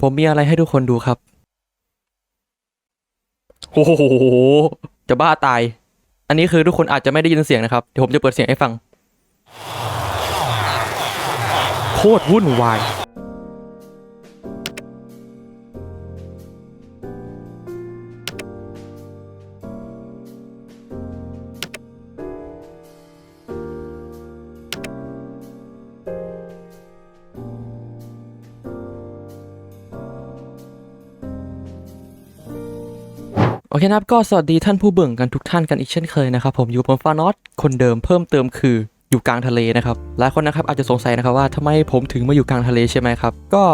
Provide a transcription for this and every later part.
ผมมีอะไรให้ทุกคนดูครับ โอ้โห จะบ้าตาย อันนี้คือทุกคนอาจจะไม่ได้ยินเสียงนะครับ เดี๋ยวผมจะเปิดเสียงให้ฟัง โคตรวุ่นวาย เคนะครับก็สวัสดีท่านผู้เบิ่งกันทุกท่านกันอีกเช่นเคยนะครับผมอยู่บผมฟานอสคนเดิมเพิ่มเติมคืออยู่กลางทะเลนะครับหลายคนนะครับอาจจะสงสัยนะครับว่าทำไมผมถึงมาอยู่กลางทะเลใช่ไหมครับก็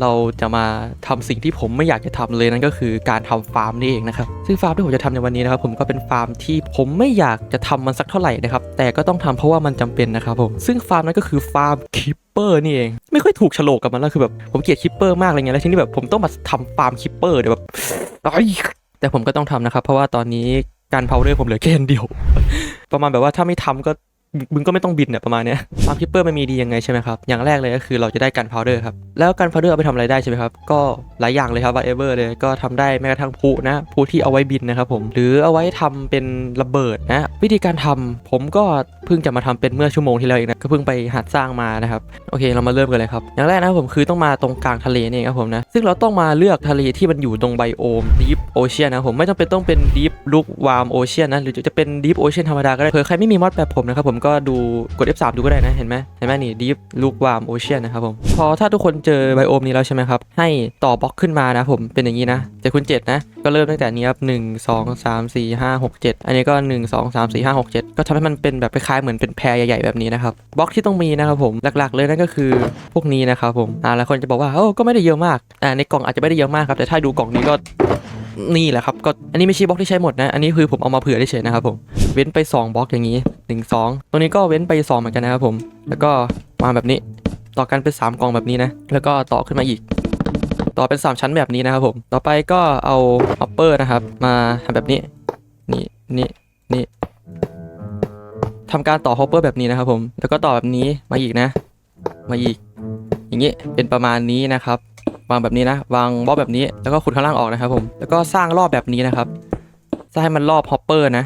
เราจะมาทำสิ่งที่ผมไม่อยากจะทำเลยนั่นก็คือการทำฟาร์มนี่เองนะครับซึ่งฟาร์มที่ผมจะทำในวันนี้นะครับผมก็เป็นฟาร์มที่ผมไม่อยากจะทำมันสักเท่าไหร่นะครับแต่ก็ต้องทำเพราะว่ามันจำเป็นนะครับผมซึ่งฟาร์มนั้นก็คือฟาร์มคิปเปอร์นี่เองไม่ค่อยถูกโฉลกกับมันแล้วคือแบบผมเกลียดคิปเปอร์มากอะไรเงี้ยแล้วทีนี้แบบผมต้องมาทำฟาร์มคิปเปอร์เดี๋ยวแบบ แต่ผมก็ต้องทำนะครับ เพราะว่าตอนนี้การเผาเรือผมเหลือแค่อันเดียว ประมาณแบบว่าถ้าไม่ทำก็ มึงก็ไม่ต้องบินเนี่ยประมาณเนี้ยฟาร์มคิปเปอร์มันมีดียังไงใช่ไหมครับ อย่างแรกเลยก็คือเราจะได้การพาวเดอร์ครับ แล้วการพาวเดอร์เอาไปทำอะไรได้ใช่ไหมครับ ก็หลายอย่างเลยครับ whatever เลยก็ทำได้แม้กระทั่งพลุนะพลุที่เอาไว้บินนะครับผม หรือเอาไว้ทำเป็นระเบิดนะ วิธีการทำผมก็เพิ่งจะมาทำเป็นเมื่อชั่วโมงที่แล้วเองนะ ก็เพิ่งไปหัดสร้างมานะครับ โอเคเรามาเริ่มกันเลยครับ อย่างแรกนะครับผมคือต้องมาตรงกลางทะเลนี่ครับผมนะ ซึ่งเราต้องมาเลือกทะเลที่มันอยู่ตรงไบโอม Deep Ocean นะผมไม่จำเป็นต้องเป็น Deep Look Warm Ocean นะหรือจะเป็น Deep Ocean ธรรมดาก็ได้เผื่อใครไม่มีมอดแบบผมนะครับผมก็ดูกด F3 ดูก็ได้นะ เห็นไหมเห็นไหมนี่ Deep Look Warm Ocean นะครับผมพอถ้าทุกคนเจอไบโอมนี้แล้วใช่ไหมครับ ให้ต่อบล็อกขึ้นมานะผมเป็นอย่างนี้นะเจ็ดคูณเจ็ดนะ ก็เริ่มตั้งแต่นี้ครับหนึ่งสองสามสี่ห้าหกเจ็ดอันนี้ก็หนึ่งสองสามสี่ห้าหกเจ็ดก็ทำให้มันเป็นแบบคล้ายๆเหมือนเป็นแพรใหญ่ๆแบบนี้นะครับบล็อกที่ต้องมีนะครับผมหลักๆเลยนั่นก็คือพวกนี้นะครับผมอ่าหลายคนจะบอกว่าโอ้ก็ไม่ได้เยอะมากอ่าในกล่องอาจจะไม่ได้เยอะมากครับแต่ถ้าดูกล่องนี้ก็นี่แหละครับก็อันนี้ไม่ใช่บล็อกที่ใช้หมดนะ อันนี้คือผมเอามาเผื่อเฉยๆนะครับผม เว้นไปสองบล็อกอย่างนี้ หนึ่งสองตรงนี้ก็เว้นไปสองเหมือนกันนะครับผม แล้วก็วางแบบนี้ ต่อกันเป็น 3กล่องแบบนี้นะ แล้วก็ต่อขึ้นมาอีก ต่อเป็น 3 ชั้นแบบนี้นะครับผม ต่อไปก็เอาฮอปเปอร์นะครับ มาทำแบบนี้ นี่ นี่ นี่ทำการต่อฮอปเปอร์แบบนี้นะครับผม แล้วก็ต่อแบบนี้มาอีกนะ มาอีก อย่างนี้ เป็นประมาณนี้นะครับ วางแบบนี้นะ วางบล็อกแบบนี้ แล้วก็ขุดข้างล่างออกนะครับผม แล้วก็สร้างรอบแบบนี้นะครับสร้างให้มันรอบฮอปเปอร์นะ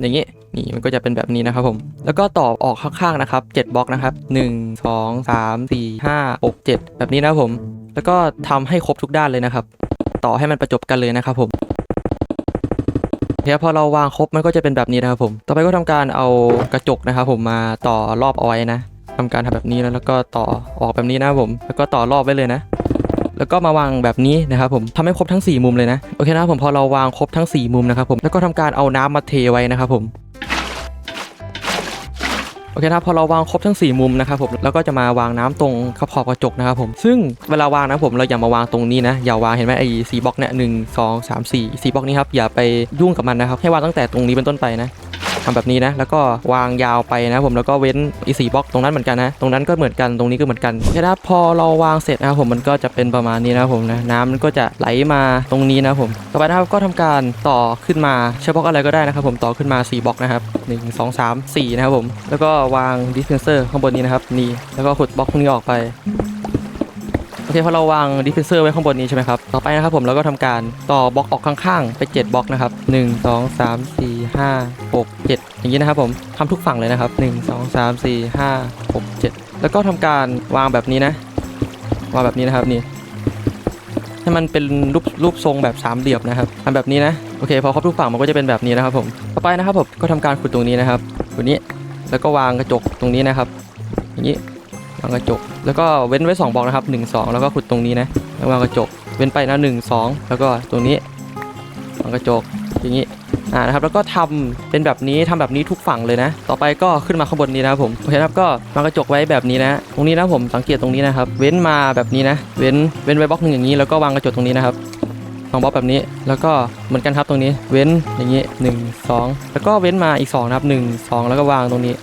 อย่างนี้นี่มันก็จะเป็นแบบนี้นะครับผม แล้วก็ต่อออกข้างๆนะครับ7บล็อกนะครับ 1 2 3 4 5 6 7 แบบนี้นะครับผม แล้วก็ทำให้ครบทุกด้านเลยนะครับ ต่อให้มันประจบกันเลยนะครับผมเดี๋ยพอเราวางครบมันก็จะเป็นแบบนี้นะครับผม ต่อไปก็ทำการเอากระจกนะครับผมมาต่อรอบเอาไว้นะทำการทำแบบนี้นะแล้วก็ต่อออกแบบนี้นะครับผม แล้วก็ต่อรอบไว้เลยนะ แล้วก็มาวางแบบนี้นะครับผมทำให้ครบทั้ง 4 มุมเลยนะโอเคนะครับผมพอเราวางครบทั้ง 4 มุมนะครับผมแล้วก็ทำการเอาน้ำมาเทไว้นะครับผมโอเคนะครับพอเราวางครบทั้ง 4 มุมนะครับผมแล้วก็จะมาวางน้ำตรงขอบขอบกระจกนะครับผมซึ่งเวลาวางนะผมเราอย่ามาวางตรงนี้นะอย่าวางเห็นไหมไอ้สีบล็อกเนี่ยหนึ่งสองสามสี่สีบล็อกนี้ครับอย่าไปยุ่งกับมันนะครับให้วางตั้งแต่ตรงนี้เป็นต้นไปนะ ทำแบบนี้นะ แล้วก็วางยาวไปนะผมแล้วก็เว้นอีสีบล็อกตรงนั้นเหมือนกันนะ ตรงนั้นก็เหมือนกันตรงนี้ก็เหมือนกันโอเคนะครับพอเราวางเสร็จนะครับผมมันก็จะเป็นประมาณนี้นะผมนะน้ำมันก็จะไหลมาตรงนี้นะผมต่อไปนะครับก็ทำการต่อขึ้นมาเฉพาะอะไรก็ได้นะครับผมต่อขึ้นมา 4บล็อกนะครับ1 2 3 4นะครับผมแล้วก็วางดิสเพนเซอร์ข้างบนนี้นะครับนี่แล้วก็ขุดบล็อกพวกนี้ออกไป อเคพอเราวางดิฟฟิวเซอร์ไว้ข้างบนนี้ใช่ไหมครับ ต่อไปนะครับผมเราก็ทำการต่อบล็อกออกข้างๆ ไป 7 บล็อกนะครับ 1 2 3 4 5 6 7 อย่างนี้นะครับผมทำทุกฝั่งเลยนะครับ 1 2 3 4 5 6 7 แล้วก็ทำการวางแบบนี้นะ วางแบบนี้นะครับนี่ให้มันเป็นรูปรูปทรงแบบสามเหลี่ยมนะครับทำแบบนี้นะ โอเค พอครบทุกฝั่งมันก็จะเป็นแบบนี้นะครับผม ต่อไปนะครับผมก็ทำการขุดตรงนี้นะครับขุดนี้ แล้วก็วางกระจกตรงนี้นะครับ อย่างนี้ วางกระจก แล้วก็เว้นไว้2บล็อกนะครับ 1 2 แล้วก็ขุดตรงนี้นะแล้ววางกระจก เว้นไปนะ1 2แล้วก็ตรงนี้วางกระจกอย่างนี้อ่านะครับแล้วก็ทำเป็นแบบนี้ทำแบบนี้ทุกฝั่งเลยนะ ต่อไปก็ขึ้นมาข้างบนนี้นะครับผมโอเคครับก็วางกระจกไว้แบบนี้นะ ตรงนี้นะผมสังเกตตรงนี้นะครับ เว้นมาแบบนี้นะ เว้นเว้นไว้บล็อกหนึ่งอย่างนี้ แล้วก็วางกระจกตรงนี้นะครับสองบล็อกแบบนี้ แล้วก็เหมือนกันครับตรงนี้ เว้นอย่างนี้ 1 2 แล้วก็เว้นมาอีก2นะครับ1 2 แล้วก็วางตรงนี้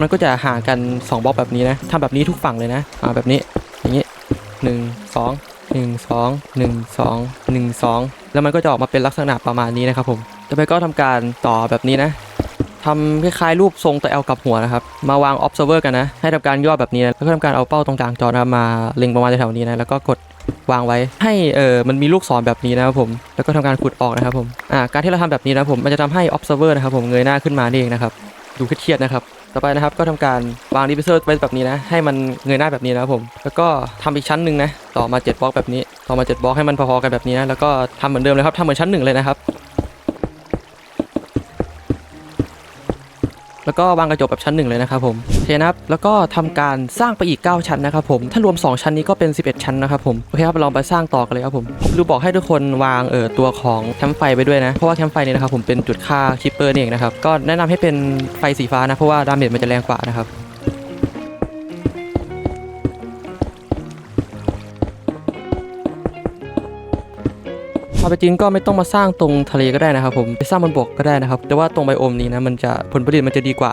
มันก็จะห่างกัน 2บล็อกแบบนี้นะทำแบบนี้ทุกฝั่งเลยนะอ่าแบบนี้อย่างนี้1 2 1 2 1 2 1 2แล้วมันก็จะออกมาเป็นลักษณะประมาณนี้นะครับผมต่อไปก็ทำการต่อแบบนี้นะทำคล้ายๆรูปทรงตัวแอลกับหัวนะครับ มาวาง observer กันนะ ให้ทำการย่อแบบนี้นะแล้วก็ทำการเอาเป้าตรงกลางจอนะมาเล็งประมาณแถวๆนี้นะ แล้วก็กดวางไว้ ให้เออมันมีลูกศรแบบนี้นะครับผม แล้วก็ทำการขุดออกนะครับผม อ่า การที่เราทำแบบนี้นะครับผม มันจะทำให้ observer นะครับผมเงยหน้าขึ้นมานี่เองนะครับ ดูเครียดๆนะครับ ต่อไปนะครับก็ทำการวางลีปิเซอร์ไว้แบบนี้นะ ให้มันเงยหน้าแบบนี้นะครับผม แล้วก็ทำอีกชั้นหนึ่งนะ ต่อมา7บล็อกแบบนี้ ต่อมา7บล็อกให้มันพอๆกันแบบนี้นะ แล้วก็ทำเหมือนเดิมเลยครับทำเหมือนชั้นหนึ่งเลยนะครับ แล้วก็วางกระจกแบบชั้นหนึ่งเลยนะครับผมโอเคนะครับแล้วก็ทำการสร้างไปอีก 9 ชั้นนะครับผมถ้ารวม 2 ชั้นนี้ก็เป็น 11 ชั้นนะครับผมโอเคครับลองไปสร้างต่อกันเลยครับผมดูบอกให้ทุกคนวางเอ่อตัวของแคมป์ไฟไปด้วยนะเพราะว่าแคมป์ไฟนี่นะครับผมเป็นจุดฆ่าคิปเปอร์นี่เองนะครับก็แนะนำให้เป็นไฟสีฟ้านะเพราะว่าดาเมจมันจะแรงกว่านะครับ เอาไปจริงก็ไม่ต้องมาสร้างตรงทะเลก็ได้นะครับผมไปสร้างบนบกก็ได้นะครับ แต่ว่าตรงไบโอมนี้นะมันจะผลผลิตมันจะดีกว่า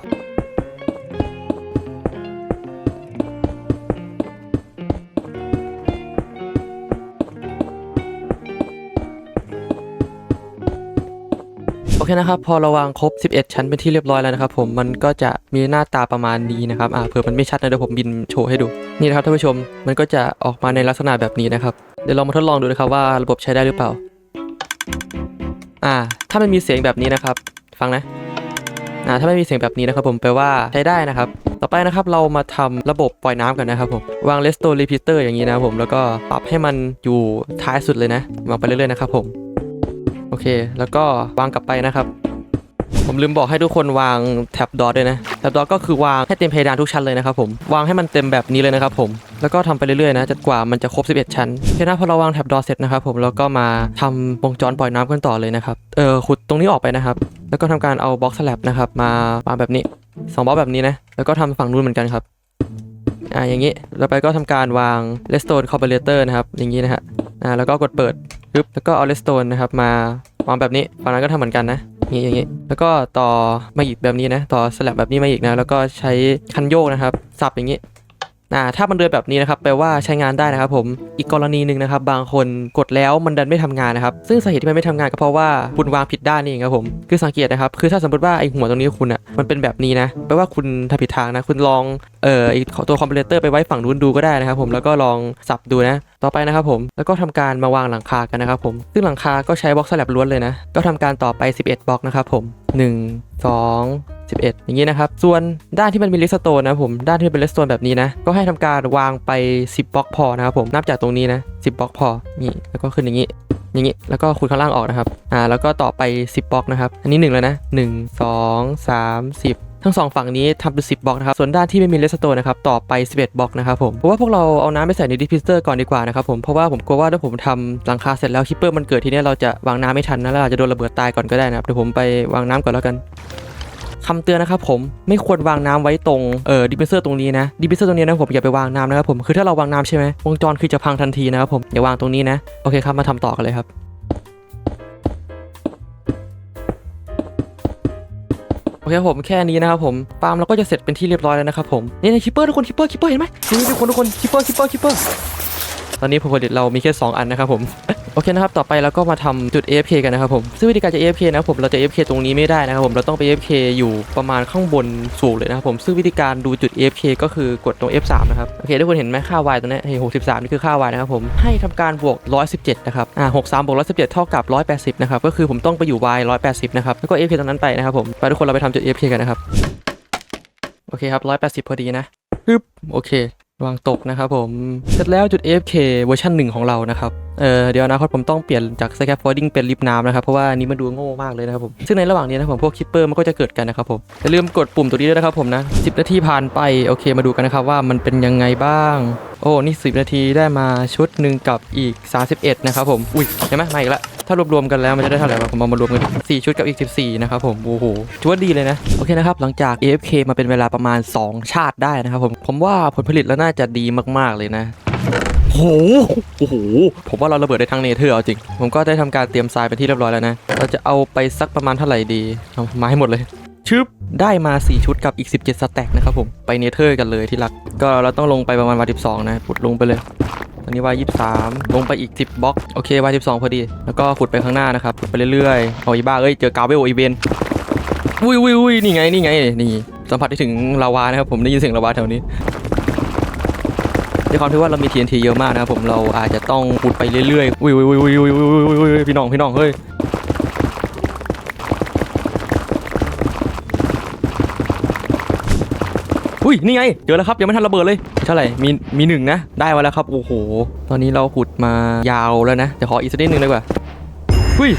โอเคนะครับพอเราวางครบ 11 ชั้นเป็นที่เรียบร้อยแล้วนะครับผมมันก็จะมีหน้าตาประมาณนี้นะครับอ่าเผื่อมันไม่ชัดนะเดี๋ยวผมบินโชว์ให้ดูนี่นะครับท่านผู้ชมมันก็จะออกมาในลักษณะแบบนี้นะครับเดี๋ยวเรามาทดลองดูนะครับว่าระบบใช้ได้หรือเปล่า อ่า ถ้ามันมีเสียงแบบนี้นะครับ ฟังนะอ่าถ้าไม่มีเสียงแบบนี้นะครับผมแปลว่าใช้ได้นะครับ ต่อไปนะครับเรามาทำระบบปล่อยน้ำกันนะครับผมวาง restore repeater อย่างนี้นะครับผมแล้วก็ปรับให้มันอยู่ท้ายสุดเลยนะวางไปเรื่อยๆนะครับผมโอเค แล้วก็วางกลับไปนะครับ ผมลืมบอกให้ทุกคนวางแท็บดอทด้วยนะแท็บดอทก็คือวางให้เต็มเพดานทุกชั้นเลยนะครับผมวางให้มันเต็มแบบนี้เลยนะครับผมแล้วก็ทำไปเรื่อยๆนะจนกว่ามันจะครบ 11 ชั้นโอเคนะพอเราวางแท็บดอทเสร็จนะครับผมแล้วก็มาทำวงจรปล่อยน้ำกันต่อเลยนะครับเออขุดตรงนี้ออกไปนะครับ แล้วก็ทำการเอาบล็อกสลับนะครับมาวางแบบนี้สองบล็อกแบบนี้นะแล้วก็ทำฝั่งนู้นเหมือนกันครับอ่าอย่างนี้แล้วไปก็ทำการวาง redstone comparator นะครับอย่างนี้นะฮะอ่าแล้วก็กดเปิดปึ๊บแล้วก็เอา redstone นะครับมาวางแบบนี้ฝั่งนั้นก็ทำเหมือนกันนะ นี่อย่างนี้แล้วก็ต่อมาอีกแบบนี้นะ ต่อสลับแบบนี้มาอีกนะ แล้วก็ใช้คันโยกนะครับ สับอย่างนี้อ่าถ้ามันเดินแบบนี้นะครับแปลว่าใช้งานได้นะครับผมอีกกรณีหนึ่งนะครับ บางคนกดแล้วมันดันไม่ทำงานนะครับ ซึ่งสาเหตุที่มันไม่ทำงานก็เพราะว่าคุณวางผิดด้านนี่เองครับผมคือสังเกตนะครับ คือถ้าสมมติว่าไอหัวตรงนี้คุณอะมันเป็นแบบนี้นะแปลว่าคุณทำผิดทางนะ คุณลองเอ่อไอตัวคอมพิวเตอร์ไปไว้ฝั่งนู้นดูก็ได้นะครับผมแล้วก็ลองสับดูนะ ต่อไปนะครับผมแล้วก็ทำการมาวางหลังคากันนะครับผมซึ่งหลังคาก็ใช้บล็อกสลับล้วนเลยนะ ก็ทำการต่อไป 11บล็อกนะครับผม 1 2 11 อย่างนี้นะครับ ส่วนด้านที่มันมีเลสโตนนะผมด้านที่เป็นเลสโตนแบบนี้นะ ก็ให้ทำการวางไป 10บล็อกพอนะครับผมนับจากตรงนี้นะ10บล็อกพอนี่แล้วก็ขึ้นอย่างนี้ อย่างนี้แล้วก็ขุดข้างล่างออกนะครับอ่าแล้วก็ต่อไป 10บล็อกนะครับอันนี้ 1 แล้วนะ 1 2 3 10 ทั้งสองฝั่งนี้ทำเป็น 10บล็อกนะครับ ส่วนด้านที่ไม่มีเลสโตนนะครับต่อไป 11บล็อกนะครับผมเพราะว่าพวกเราเอาน้ำไปใส่ในดิฟฟิวเซอร์ก่อนดีกว่านะครับผมเพราะว่าผมกลัวว่าถ้าผมทำหลังคาเสร็จแล้วคิปเปอร์มันเกิดทีเนี้เราจะวางน้ำไม่ทันนะแล้วอาจจะโดนระเบิดตายก่อนก็ได้นะครับเดี๋ยวผมไปวางน้ำก่อนแล้วกันคำเตือนนะครับผมไม่ควรวางน้ำไว้ตรงเอ่อดิฟฟิวเซอร์ตรงนี้นะดิฟฟิวเซอร์ตรงนี้นะผมอย่าไปวางน้ำนะครับผมคือถ้าเราวางน้ำใช่ไหมวงจรคือจะพังทันทีนะครับผมอย่าวางตรงนี้นะโอเคครับมาทำต่อกันเลยครับ อเคครับผมแค่นี้นะครับผมฟาร์มเราก็จะเสร็จเป็นที่เรียบร้อยแล้วนะครับผมนี่ในคิปเปอร์ทุกคนคิปเปอร์คิปเปอร์เห็นไหมนี่ทุกคนทุกคนคิปเปอร์คิปเปอร์คิปเปอร์ตอนนี้ผลผลิตเรามีแค่สองอันนะครับผม โอเคนะครับ ต่อไปเราก็มาทำจุด AFK กันนะครับผม ซึ่งวิธีการจะ AFK นะครับผม เราจะ AFK ตรงนี้ไม่ได้นะครับผม เราต้องไป AFK อยู่ประมาณข้างบนสูงเลยนะครับผม ซึ่งวิธีการดูจุด AFK ก็คือกดตรง F3 นะครับ โอเค ทุกคนเห็นไหมค่า y ตรงนี้เฮ้ย63 นี่คือค่า y นะครับผม ให้ทำการบวก 117 นะครับ อ่า63บวก117 เท่ากับ 180 นะครับ ก็คือผมต้องไปอยู่ y 180 นะครับ แล้วก็ AFK ตรงนั้นไปนะครับผม ไปทุกคนเราไปทำจุด AFK กันนะครับ โอเคครับ180 พอดีนะปึ๊บโอเค วางตกนะครับผม เสร็จแล้วจุด AFK เวอร์ชันหนึ่งของเรานะครับ เออเดี๋ยวนะคตผมต้องเปลี่ยนจาก scaffolding เป็นลิฟต์น้ำนะครับ เพราะว่าอันนี้มันดูโง่มากเลยนะครับผม ซึ่งในระหว่างนี้นะผมพวกคิปเปอร์มันก็จะเกิดกันนะครับผม อย่าลืมกดปุ่มตัวนี้ด้วยนะครับผมนะ 10 นาทีผ่านไป โอเคมาดูกันนะครับว่ามันเป็นยังไงบ้าง โอ้ นี่ 10 นาทีได้มาชุดหนึ่งกับอีก 31 นะครับผม อุ้ยเห็นไหมมาอีกแล้ว ถ้ารวมๆกันแล้วมันจะได้เท่าไหร่วะผมเอามารวมกัน4ชุดกับอีก 14 นะครับผม โอ้โหถือว่าดีเลยนะ โอเคนะครับ หลังจาก AFK มาเป็นเวลาประมาณ 2 ชาติได้นะครับผม ผมว่าผลผลิตแล้วน่าจะดีมากๆเลยนะโอ้โหโอ้โห ผมว่าเราระเบิดได้ทั้งเนเธอร์เอาจริง ผมก็ได้ทำการเตรียมทรายเป็นที่เรียบร้อยแล้วนะ เราจะเอาไปสักประมาณเท่าไหร่ดี เอามาให้หมดเลย ชึบ ได้มา 4 ชุดกับอีก 17 สแต็กนะครับผม ไปเนเธอร์กันเลยที่รัก ก็เราต้องลงไปประมาณวัน12นะขุดลงไปเลย ตัวนี้วายยี่สามลงไปอีก 10บล็อกโอเควายสิพอดี แล้วก็ขุดไปข้างหน้านะครับไปเรื่อยๆเอาอีบ้าเอ้ยเจอกาเวลอีเวนวุ้ยวุ้ยวุ้ยนี่ไงนี่ไงนี่สัมผัสได้ถึงลาวานะครับผมได้ยินเสียงลาวาแถวนี้ด้วยความที่ว่าเรามี TNT เยอะมากนะครับผมเราอาจจะต้องขุดไปเรื่อยๆวุ้ยวุ้ยวุ้ยวุ้ยวุ้ยพี่น้องพี่น้องเฮ้ย อุ้ยนี่ไงเจอแล้วครับยังไม่ทันระเบิดเลยเท่าไหร่มีมีหนึ่งนะ ได้มาแล้วครับโอ้โหตอนนี้เราขุดมายาวแล้วนะเดี๋ยวขออีกสักนิดนึงดีกว่าอุ้ย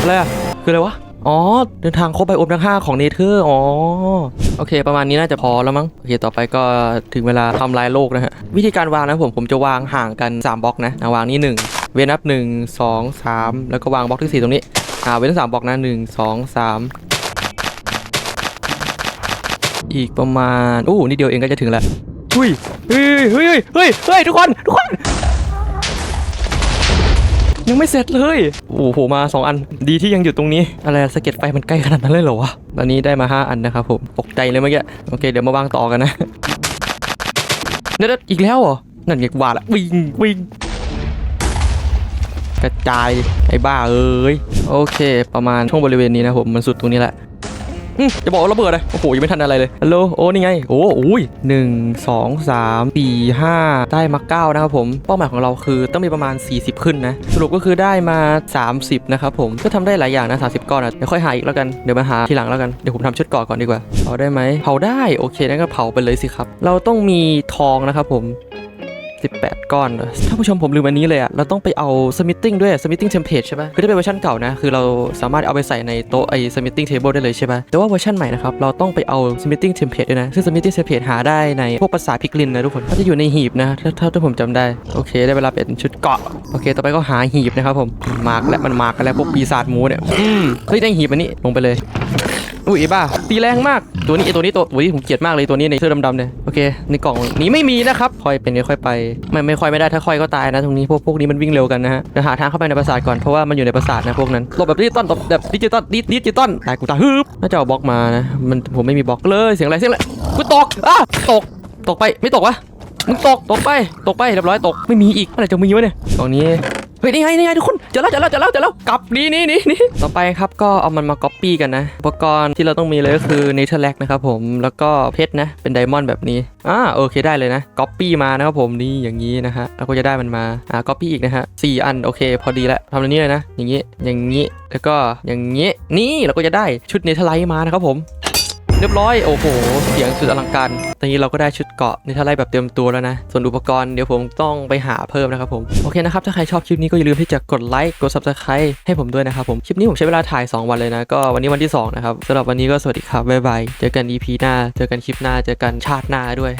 อะไรอะคืออะไรวะอ๋อเดินทางครบไบโอมทั้ง5ของเนเธอร์อ๋อโอเค ประมาณนี้น่าจะพอแล้วมั้งโอเคต่อไปก็ถึงเวลาทำลายโลกนะฮะวิธีการวางนะผมผมจะวางห่างกัน 3บล็อกนะอะวางนี่1เว้นนับ 1 2 3 แล้วก็วางบล็อกที่ 4 ตรงนี้อ่าเว้นสามบล็อกนะ1 2 3อี อีกประมาณอู้นี่เดียวเองก็จะถึงแล้วอุ้ยเฮ้ยเฮ้ยเฮ้ยเฮ้ยทุกคนทุกคน ยังไม่เสร็จเลยโอ้โหมา 2 อันดีที่ยังอยู่ตรงนี้ อะไรสะเก็ดไฟมันใกล้ขนาดนั้นเลยเหรอวะตอนนี้ได้มา 5 อันนะครับผมตกใจเลยเมื่อกี้โอเคเดี๋ยวมาวางต่อกันนะเดี๋ยวๆอีกแล้วเหรอนั่นไงกว่าละวิ่งวิ่งกระจายไอ้บ้าเอ้ยโอเค ประมาณช่วงบริเวณนี้นะผมมันสุดตรงนี้แหละ จะบอกว่าระเบิดเลยโอ้โหยังไม่ทันอะไรเลยฮัลโหลโอ้นี่ไงโอ้อุ้ยหนึ่งสองสามสี่ห้าได้มาเก้านะครับผมเป้าหมายของเราคือต้องมีประมาณ 40 ขึ้นนะสรุปก็คือได้มา 30 นะครับผมก็ทำได้หลายอย่างนะ30ก้อนนะเดี๋ยวค่อยหาอีกแล้วกันเดี๋ยวมาหาทีหลังแล้วกันเดี๋ยวผมทำชุดกาะก่อนดีกว่าเผาได้ไหมเผาได้โอเคงั้นก็เผาไปเลยสิครับ เราต้องมีทองนะครับผม 18 ก้อนถ้าผู้ชมผมลืมอันนี้เลยอะเราต้องไปเอา submitting ด้วย submitting template ใช่ปะคือถ้าเป็นเวอร์ชันเก่านะ คือเราสามารถเอาไปใส่ในโต๊ะไอ้ submitting table ได้เลยใช่ปะแต่ว่าเวอร์ชันใหม่นะครับ เราต้องไปเอา submitting template ด้วยนะ ซึ่ง submitting template หาได้ในพวกภาษาพิกลินนะทุกคนเขาจะอยู่ในหีบนะถ้าถ้าถ้าผมจำได้ โอเค ได้เวลาเป็นชุดเกาะ โอเค ต่อไปก็หาหีบนะครับผม มาร์กและมันมาร์กกันแล้วพวกปีศาจหมูเนี่ยอืมเฮ้ยได้หีบอันนี้ลงไปเลย อุ้ยไอ้บ้าตีแรงมากตัวนี้ไอตัวนี้ตัวอุ้ยผมเกลียดมากเลยตัวนี้ในเสื้อดำๆเนี่ยโอเคในกล่องนี้ไม่มีนะครับค่อยเป็นค่อยไป ไม่ไม่ค่อยไม่ได้ถ้าค่อยก็ตายนะตรงนี้พวกพวกนี้มันวิ่งเร็วกันนะฮะเดี๋ยวหาทางเข้าไปในปราสาทก่อนเพราะว่ามันอยู่ในปราสาทนะพวกนั้นหลบแบบดิจิตอลหลบแบบดิจิตอลดิดิจิตอลตายกูตายฮึบน่าจะเอาบล็อกมานะมันผมไม่มีบล็อกเลยเสียงอะไรเสียงอะไรกูตกอะตกตกไปไม่ตกวะมึงตกตกไปตกไปเรียบร้อยตกไม่มีอีกเมื่อไรจะมีวะเนี่ยตรงนี้ ฮ้ยนี่ไงนี่ไงทุกคนเจอแล้วเจอแล้วเจอแล้วเจอแล้วกลับนี่นี่นี่นี่ต่อไปครับก็เอามันมาก๊อปปี้กันนะอุปกรณ์ที่เราต้องมีเลยก็คือเนเธอร์แลกนะครับผมแล้วก็เพชรนะเป็นไดมอนด์แบบนี้อ่าโอเคได้เลยนะก๊อปปี้มานะครับผมนี่อย่างนี้นะฮะแล้วก็จะได้มันมาอ่าก๊อปปี้อีกนะฮะสี่อันโอเค พอดีแล้วทำแบบนี้เลยนะ อย่างนี้อย่างนี้แล้วก็อย่างนี้นี่เราก็จะได้ชุดเนเธอร์ไลท์มานะครับผม เรียบร้อย โอ้โห เสียงสุดอลังการ ตอนนี้เราก็ได้ชุดเกาะในทาไลแบบเต็มตัวแล้วนะ ส่วนอุปกรณ์เดี๋ยวผมต้องไปหาเพิ่มนะครับผม โอเคนะครับ ถ้าใครชอบคลิปนี้ก็อย่าลืมที่จะกดไลค์ กด subscribe ให้ผมด้วยนะครับผม คลิปนี้ผมใช้เวลาถ่าย 2 วันเลยนะ ก็วันนี้วันที่ 2 นะครับสำหรับวันนี้ก็สวัสดีครับ บ๊ายบาย เจอกัน EP หน้า เจอกันคลิปหน้า เจอกันชาติหน้าด้วย